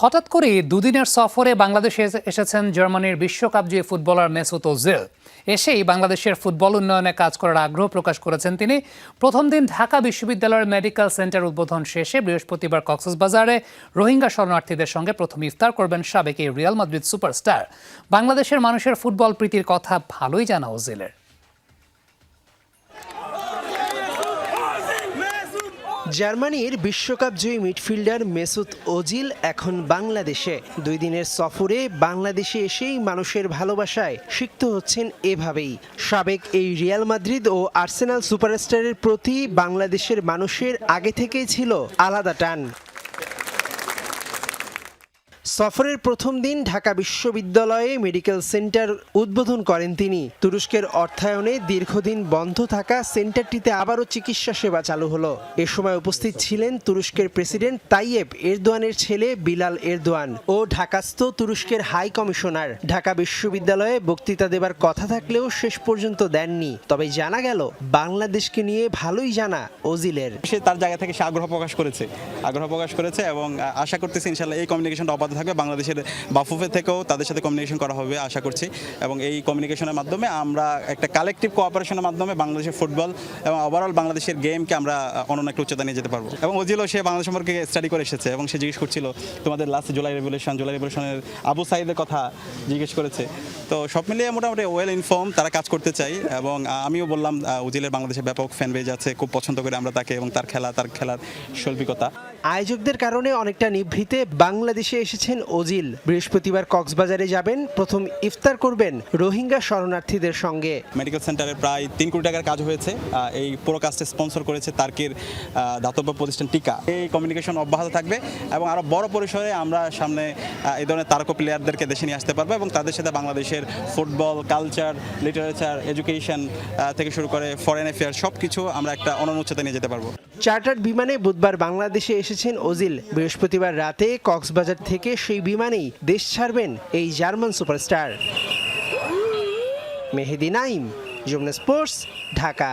হঠাৎ করে দুদিনের সফরে বাংলাদেশে এসেছেন জার্মানির বিশ্বকাপ জয়ী ফুটবলার মেসুত ওজিল। এসেই বাংলাদেশের ফুটবল উন্নয়নে কাজ করার আগ্রহ প্রকাশ করেছেন তিনি। প্রথম দিন ঢাকা বিশ্ববিদ্যালয়ের মেডিকেল সেন্টার উদ্বোধন শেষে বৃহস্পতিবার কক্সবাজারে রোহিঙ্গা শরণার্থীদের সঙ্গে প্রথম ইফতার করবেন সাবেক এই রিয়াল মাদ্রিদ সুপারস্টার। বাংলাদেশের মানুষের ফুটবল প্রীতির কথা ভালোই জানা ওজিলের। জার্মানির বিশ্বকাপ জয়ী মিডফিল্ডার মেসুত ওজিল এখন বাংলাদেশে। দুই দিনের সফরে বাংলাদেশে এসেই মানুষের ভালোবাসায় সিক্ত হচ্ছেন এভাবেই। সাবেক এই রিয়াল মাদ্রিদ ও আর্সেনাল সুপারস্টারের প্রতি বাংলাদেশের মানুষের আগে থেকেই ছিল আলাদা টান। সফরের প্রথম দিন ঢাকা বিশ্ববিদ্যালয়ে মেডিকেল সেন্টার উদ্বোধন করেন তিনি। তুরস্কের অর্থায়নে দীর্ঘদিন বন্ধ থাকা সেন্টারটিতে আবারও চিকিৎসা সেবা চালু হলো। এ সময় উপস্থিত ছিলেন তুরস্কের প্রেসিডেন্ট তাইয়েব এরদোয়ানের ছেলে বিলাল এরদোয়ান ও ঢাকাস্থ তুরস্কের হাই কমিশনার। ঢাকা বিশ্ববিদ্যালয়ে বক্তৃতা দেবার কথা থাকলেও শেষ পর্যন্ত দেননি। তবে জানা গেল, বাংলাদেশকে নিয়ে ভালোই জানা ওজিলের। সে তার জায়গা থেকে সে আগ্রহ প্রকাশ করেছে। আগ্রহ প্রকাশ করেছে এবং আশা করতেছি ইনশাল্লাহ এই কমিউনিকেশনটা থাকবে বাংলাদেশের বাফুফে থেকেও তাদের সাথে কমিউনিকেশন করা হবে আশা করছি। এবং এই কমিউনিকেশনের মাধ্যমে আমরা একটা কালেকটিভ কোঅপারেশনের মাধ্যমে বাংলাদেশের ফুটবল এবং ওভারঅল বাংলাদেশের গেমকে আমরা আহ, অনন্য একটা উচ্চতা নিয়ে যেতে পারব। এবং ওজিলও সে বাংলাদেশ সম্পর্কে স্টাডি করে এসেছে এবং সে জিজ্ঞেস করছিল তোমাদের লাস্ট জুলাই রেভলিউশন জুলাই রেভলিউশনের আবু সাইদের কথা? জিজ্ঞেস করেছে। তো সব মিলিয়ে মোটামুটি ওয়েল ইনফর্ম তারা কাজ করতে চাই এবং আমিও বললাম উজিলের বাংলাদেশে ব্যাপক ফ্যান বেজ আছে খুব পছন্দ করে আমরা তাকে এবং তার খেলা তার খেলার শৈল্পিকতা। আয়োজকদের কারণে অনেকটা নিভৃতে বাংলাদেশে এসেছেন ওজিল বৃহস্পতিবার কক্সবাজারে যাবেন প্রথম ইফতার করবেন রোহিঙ্গা শরণার্থীদের সঙ্গে। মেডিকেল সেন্টারে প্রায় তিন কোটি টাকার কাজ হয়েছে এই পুরো কাজটা স্পন্সর করেছে তার্কির দাতব্য প্রতিষ্ঠান টিকা। এই কমিউনিকেশন অব্যাহত থাকবে এবং আরও বড় পরিসরে আমরা সামনে এই ধরনের তারকা প্লেয়ারদেরকে দেশে নিয়ে আসতে পারব এবং তাদের সাথে বাংলাদেশের ফুটবল কালচার লিটারেচার এডুকেশন থেকে শুরু করে ফরেন অ্যাফেয়ার সব কিছু আমরা একটা উচ্চতা নিয়ে যেতে পারব। চার্টার্ড বিমানে বুধবার বাংলাদেশে এসেছেন ওজিল বৃহস্পতিবার রাতে কক্সবাজার থেকে সেই বিমানেই দেশ ছাড়বেন এই German superstar. Mehedi Naim Jamuna sports Dhaka.